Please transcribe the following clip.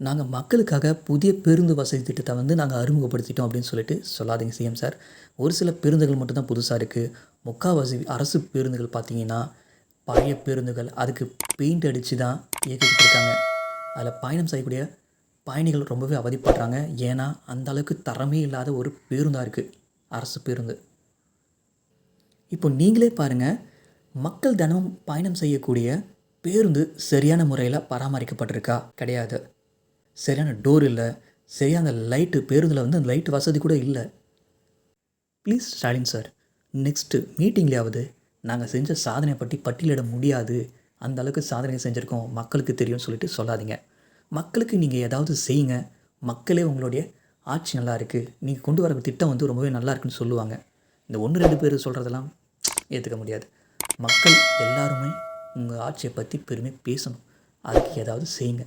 நாங்கள் மக்களுக்காக புதிய பேருந்து வசதி திட்டத்தை வந்து நாங்கள் அறிமுகப்படுத்திட்டோம் அப்படின்னு சொல்லிட்டு சொல்லாதீங்க சிஎம் சார். ஒரு சில பேருந்துகள் மட்டும்தான் புதுசாக இருக்குது முக்கால்வாசி அரசு பேருந்துகள் பார்த்தீங்கன்னா பழைய பேருந்துகள் அதுக்கு பெயிண்ட் அடித்து தான் இயக்கிக்கிட்டு இருக்காங்க. அதில் பயணம் செய்யக்கூடிய பயணிகள் ரொம்பவே அவதிப்படுறாங்க. ஏன்னா அந்த அளவுக்கு தரமே இல்லாத ஒரு பேருந்தாக இருக்குது அரசு பேருந்து. இப்போ நீங்களே பாருங்கள் மக்கள் தினமும் பயணம் செய்யக்கூடிய பேருந்து சரியான முறையில் பராமரிக்கப்பட்டிருக்கா? கிடையாது. சரியான டோர் இல்லை சரியான லைட்டு பேருந்தில் வந்து அந்த லைட்டு வசதி கூட இல்லை. ப்ளீஸ் ஸ்டாலின் சார் நெக்ஸ்ட்டு மீட்டிங்லேயாவது நாங்கள் செஞ்ச சாதனையை பற்றி பட்டியலிட முடியாது. அந்த அளவுக்கு சாதனை செஞ்சுருக்கோம். மக்களுக்கு தெரியும்னு சொல்லிட்டு சொல்லாதீங்க. மக்களுக்கு நீங்கள் ஏதாவது செய்யுங்க. மக்களே உங்களுடைய ஆட்சி நல்லா இருக்குது நீங்கள் கொண்டு வர திட்டம் வந்து ரொம்பவே நல்லா இருக்குன்னு சொல்லுவாங்க. இந்த ஒன்று ரெண்டு பேர் சொல்கிறதெல்லாம் ஏற்றுக்க முடியாது. மக்கள் எல்லாருமே உங்கள் ஆட்சியை பற்றி பெருமை பேசணும். அதுக்கு ஏதாவது செய்யுங்க.